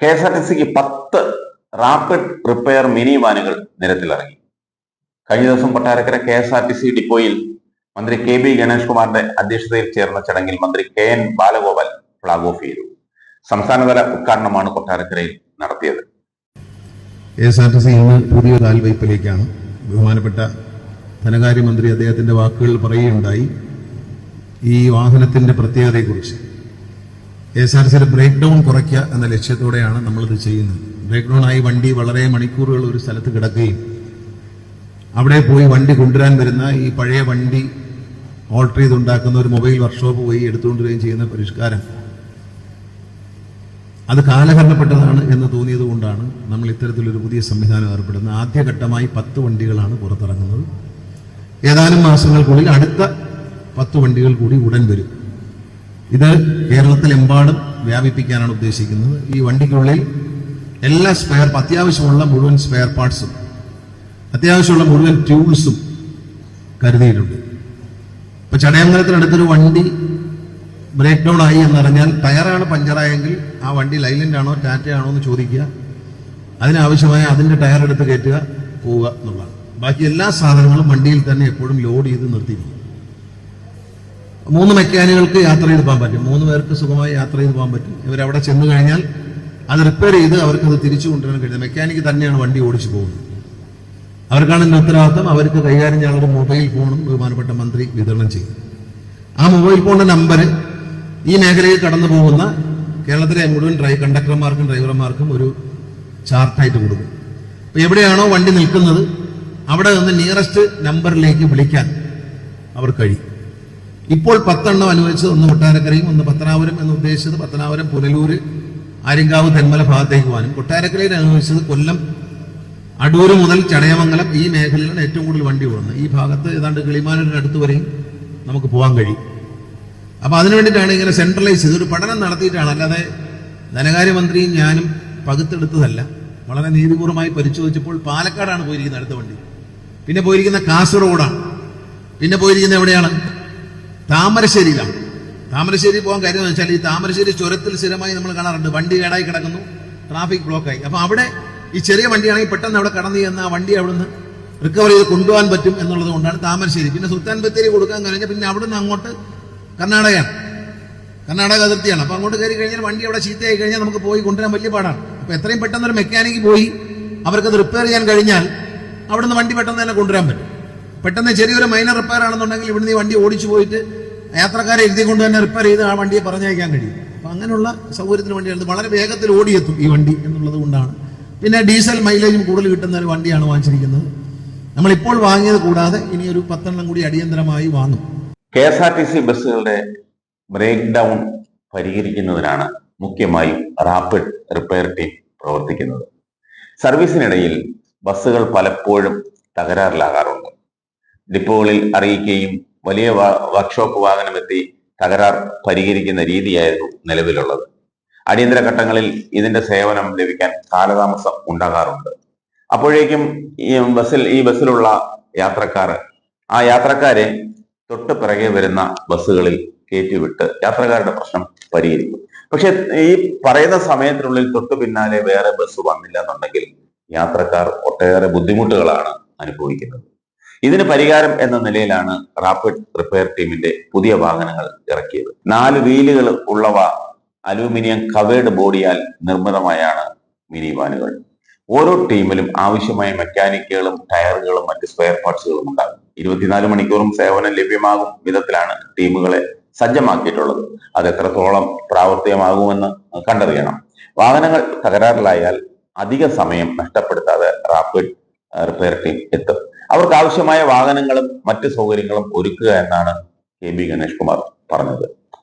K S R T സിക്ക് പത്ത് rapid repair mini വാനുകൾ നിരത്തിലിറങ്ങി. കഴിഞ്ഞ ദിവസം Kottarakkara K S R T C ഡിപ്പോയിൽ മന്ത്രി കെ ബി ഗണേഷ് കുമാറിന്റെ അധ്യക്ഷതയിൽ ചേർന്ന ചടങ്ങിൽ മന്ത്രി K N Balagopal flag off ചെയ്തു. സംസ്ഥാനതല ഉദ്ഘാടനമാണ് കൊട്ടാരക്കരയിൽ നടത്തിയത്. K S R T C ഇന്ന് പുതിയ കാൽവയ്പിലേക്കാണ് ബഹുമാനപ്പെട്ട ധനകാര്യമന്ത്രി അദ്ദേഹത്തിന്റെ വാക്കുകൾ പറയുകയുണ്ടായി. ഈ വാഹനത്തിന്റെ പ്രത്യേകതയെക്കുറിച്ച്. കെ എസ് ആർ സിയുടെ ബ്രേക്ക് ഡൗൺ കുറയ്ക്കുക എന്ന ലക്ഷ്യത്തോടെയാണ് നമ്മളിത് ചെയ്യുന്നത്. ബ്രേക്ക് ഡൗൺ ആയി വണ്ടി വളരെ മണിക്കൂറുകൾ ഒരു സ്ഥലത്ത് കിടക്കുകയും അവിടെ പോയി വണ്ടി കൊണ്ടുവരാൻ വരുന്ന ഈ പഴയ വണ്ടി ഓൾട്ടർ ചെയ്തുണ്ടാക്കുന്ന ഒരു മൊബൈൽ വർക്ക്ഷോപ്പ് പോയി എടുത്തുകൊണ്ടുവരികയും ചെയ്യുന്ന പരിഷ്കാരം. അത് കാലഹരണപ്പെട്ടതാണ് എന്ന് തോന്നിയത് കൊണ്ടാണ് നമ്മൾ ഇത്തരത്തിലൊരു പുതിയ സംവിധാനം ഏർപ്പെടുന്നത്. ആദ്യഘട്ടമായി പത്ത് വണ്ടികളാണ് പുറത്തിറങ്ങുന്നത്. ഏതാനും മാസങ്ങൾക്കുള്ളിൽ അടുത്ത പത്ത് വണ്ടികൾ കൂടി ഉടൻ വരും. ഇത് കേരളത്തിലെമ്പാടും വ്യാപിപ്പിക്കാനാണ് ഉദ്ദേശിക്കുന്നത്. ഈ വണ്ടിക്കുള്ളിൽ എല്ലാ സ്പെയർ അത്യാവശ്യമുള്ള മുഴുവൻ സ്പെയർ പാർട്സും അത്യാവശ്യമുള്ള മുഴുവൻ ട്യൂൾസും കരുതിയിട്ടുണ്ട്. ഇപ്പൊ ചടയമംഗലത്തിനടുത്തൊരു വണ്ടി ബ്രേക്ക് ഡൗൺ ആയി എന്നറിഞ്ഞാൽ ടയറാണ് പഞ്ചറായെങ്കിൽ ആ വണ്ടി ലൈലന്റ് ആണോ ടാറ്റയാണോ എന്ന് ചോദിക്കുക. അതിനാവശ്യമായ അതിന്റെ ടയർ എടുത്ത് കയറ്റുക പോവുക എന്നുള്ളതാണ്. ബാക്കി എല്ലാ സാധനങ്ങളും വണ്ടിയിൽ തന്നെ എപ്പോഴും ലോഡ് ചെയ്ത് നിർത്തിയിരിക്കും. മൂന്ന് മെക്കാനികൾക്ക് യാത്ര ചെയ്ത് പോകാൻ പറ്റും. മൂന്ന് പേർക്ക് സുഖമായി യാത്ര ചെയ്ത് പോകാൻ പറ്റും. ഇവരവിടെ ചെന്ന് കഴിഞ്ഞാൽ അത് റിപ്പയർ ചെയ്ത് അവർക്ക് അത് തിരിച്ചു കൊണ്ടുവരാൻ കഴിയുന്നത് മെക്കാനിക്ക് തന്നെയാണ് വണ്ടി ഓടിച്ചു പോകുന്നത്. അവർക്കാണ് ഇതിന്റെ ഉത്തരവാദിത്തം അവർക്ക് കൈകാര്യം ചെയ്യാനുള്ള മൊബൈൽ ഫോണും ബഹുമാനപ്പെട്ട മന്ത്രി വിതരണം ചെയ്യും. ആ മൊബൈൽ ഫോണിന്റെ നമ്പർ ഈ മേഖലയിൽ കടന്നു പോകുന്ന കേരളത്തിലെ മുഴുവൻ ഡ്രൈവ് കണ്ടക്ടർമാർക്കും ഡ്രൈവർമാർക്കും ഒരു ചാർട്ടായിട്ട് കൊടുക്കും. അപ്പൊ എവിടെയാണോ വണ്ടി നിൽക്കുന്നത് അവിടെ നിന്ന് നിയറസ്റ്റ് നമ്പറിലേക്ക് വിളിക്കാൻ അവർ കഴിയും. ഇപ്പോൾ പത്തെണ്ണം അനുവദിച്ചത് ഒന്ന് കൊട്ടാരക്കരയും ഒന്ന് പത്തനാപുരം എന്ന് ഉദ്ദേശിച്ചത് പത്തനാപുരം പുനലൂര് ആര്യങ്കാവ് തെന്മല ഭാഗത്തേക്ക് പോകാനും കൊട്ടാരക്കരയിൽ അനുവദിച്ചത് കൊല്ലം അടൂര് മുതൽ ചടയമംഗലം ഈ മേഖലയിലാണ് ഏറ്റവും കൂടുതൽ വണ്ടി ഓടുന്നത്. ഈ ഭാഗത്ത് ഏതാണ്ട് കിളിമാനൂരിന് അടുത്ത് വരെയും നമുക്ക് പോകാൻ കഴിയും. അപ്പോൾ അതിനു വേണ്ടിയിട്ടാണ് ഇങ്ങനെ സെൻട്രലൈസ് ഒരു പഠനം നടത്തിയിട്ടാണ്. അല്ലാതെ ധനകാര്യമന്ത്രിയും ഞാനും പകുത്തെടുത്തതല്ല. വളരെ നീതിപൂർവമായി പരിശോധിച്ചപ്പോൾ പാലക്കാടാണ് പോയിരിക്കുന്നത് അടുത്ത വണ്ടി. പിന്നെ പോയിരിക്കുന്ന കാസർഗോഡാണ്. പിന്നെ പോയിരിക്കുന്നത് എവിടെയാണ്? താമരശ്ശേരിയിലാണ്. താമരശ്ശേരി പോകാൻ കാര്യം എന്ന് വെച്ചാൽ ഈ താമരശ്ശേരി ചുരത്തിൽ സ്ഥിരമായി നമ്മൾ കാണാറുണ്ട്. വണ്ടി കേടായി കിടക്കുന്നു. ട്രാഫിക് ബ്ലോക്കായി. അപ്പൊ അവിടെ ഈ ചെറിയ വണ്ടിയാണെങ്കിൽ പെട്ടെന്ന് അവിടെ കടന്നു ചെന്ന് ആ വണ്ടി അവിടുന്ന് റിക്കവർ ചെയ്ത് കൊണ്ടുപോകാൻ പറ്റും എന്നുള്ളത് കൊണ്ടാണ് താമരശ്ശേരി. പിന്നെ സുൽത്താൻ ബത്തേരി കൊടുക്കാൻ കഴിഞ്ഞാൽ പിന്നെ അവിടുന്ന് അങ്ങോട്ട് കർണാടകയാണ്. കർണാടക അതിർത്തിയാണ്. അപ്പൊ അങ്ങോട്ട് കയറി കഴിഞ്ഞാൽ വണ്ടി അവിടെ ചീത്തയായി കഴിഞ്ഞാൽ നമുക്ക് പോയി കൊണ്ടുവരാൻ വലിയ പാടാണ്. അപ്പൊ എത്രയും പെട്ടെന്ന് ഒരു മെക്കാനിക്ക് പോയി അവർക്കത് റിപ്പയർ ചെയ്യാൻ കഴിഞ്ഞാൽ അവിടുന്ന് വണ്ടി പെട്ടെന്ന് തന്നെ കൊണ്ടുവരാൻ പറ്റും. പെട്ടെന്ന് ചെറിയൊരു മൈനർ റിപ്പയർ ആണെന്നുണ്ടെങ്കിൽ ഇവിടുന്ന് ഈ വണ്ടി ഓടിച്ചു പോയിട്ട് യാത്രക്കാരെ എഴുതി കൊണ്ട് തന്നെ റിപ്പയർ ചെയ്ത് ആ വണ്ടിയെ പറഞ്ഞയക്കാൻ കഴിയും. അപ്പൊ അങ്ങനെയുള്ള സൗകര്യത്തിന് വേണ്ടിയാണ്. വളരെ വേഗത്തിൽ ഓടിയെത്തും ഈ വണ്ടി എന്നുള്ളത് കൊണ്ടാണ്. പിന്നെ ഡീസൽ മൈലേജും കൂടുതൽ കിട്ടുന്ന ഒരു വണ്ടിയാണ് വാങ്ങിച്ചിരിക്കുന്നത്. നമ്മളിപ്പോൾ വാങ്ങിയത് കൂടാതെ ഇനി ഒരു പത്തെണ്ണം കൂടി അടിയന്തരമായി വാങ്ങും. K S R T C ബസ്സുകളുടെ ബ്രേക്ക് ഡൗൺ പരിഹരിക്കുന്നതിനാണ് മുഖ്യമായും റാപ്പിഡ് റിപ്പയർ ടീം പ്രവർത്തിക്കുന്നത്. സർവീസിനിടയിൽ ബസ്സുകൾ പലപ്പോഴും തകരാറിലാകാറുണ്ട്. ഡിപ്പോകളിൽ അറിയിക്കുകയും വലിയ വർക്ക്ഷോപ്പ് വാഹനമെത്തി തകരാർ പരിഹരിക്കുന്ന രീതിയായിരുന്നു നിലവിലുള്ളത്. അടിയന്തര ഘട്ടങ്ങളിൽ ഇതിന്റെ സേവനം ലഭിക്കാൻ കാലതാമസം ഉണ്ടാകാറുണ്ട്. അപ്പോഴേക്കും ഈ ബസ്സിൽ ഈ ബസ്സിലുള്ള യാത്രക്കാർ ആ യാത്രക്കാരെ തൊട്ട് പിറകെ വരുന്ന ബസ്സുകളിൽ കയറ്റിവിട്ട് യാത്രക്കാരുടെ പ്രശ്നം പരിഹരിക്കും. പക്ഷെ ഈ പറയുന്ന സമയത്തിനുള്ളിൽ തൊട്ട് പിന്നാലെ വേറെ ബസ് വന്നില്ല എന്നുണ്ടെങ്കിൽ യാത്രക്കാർ ഒട്ടേറെ ബുദ്ധിമുട്ടുകളാണ് അനുഭവിക്കുന്നത്. ഇതിന് പരിഹാരം എന്ന നിലയിലാണ് റാപ്പിഡ് റിപ്പയർ ടീമിന്റെ പുതിയ വാഹനങ്ങൾ ഇറക്കിയത്. നാല് വീലുകൾ ഉള്ളവ അലൂമിനിയം കവേർഡ് ബോഡിയാൽ നിർമ്മിതമായാണ് മിനി വാനുകൾ ഓരോ ടീമിലും ആവശ്യമായ മെക്കാനിക്കുകളും ടയറുകളും മറ്റ് സ്പെയർ പാർട്സുകളും ഉണ്ടാകും. ഇരുപത്തിനാല് മണിക്കൂറും സേവനം ലഭ്യമാകും വിധത്തിലാണ് ടീമുകളെ സജ്ജമാക്കിയിട്ടുള്ളത്. അത് എത്രത്തോളം പ്രാവർത്തികമാകുമെന്ന് കണ്ടറിയണം. വാഹനങ്ങൾ തകരാറിലായാൽ അധിക സമയം നഷ്ടപ്പെടുത്താതെ റാപ്പിഡ് റിപ്പയർ ടീം എത്തും. അവർക്ക് ആവശ്യമായ വാഹനങ്ങളും മറ്റ് സൗകര്യങ്ങളും ഒരുക്കുക എന്നാണ് കെ ബി ഗണേഷ് കുമാർ പറഞ്ഞത്.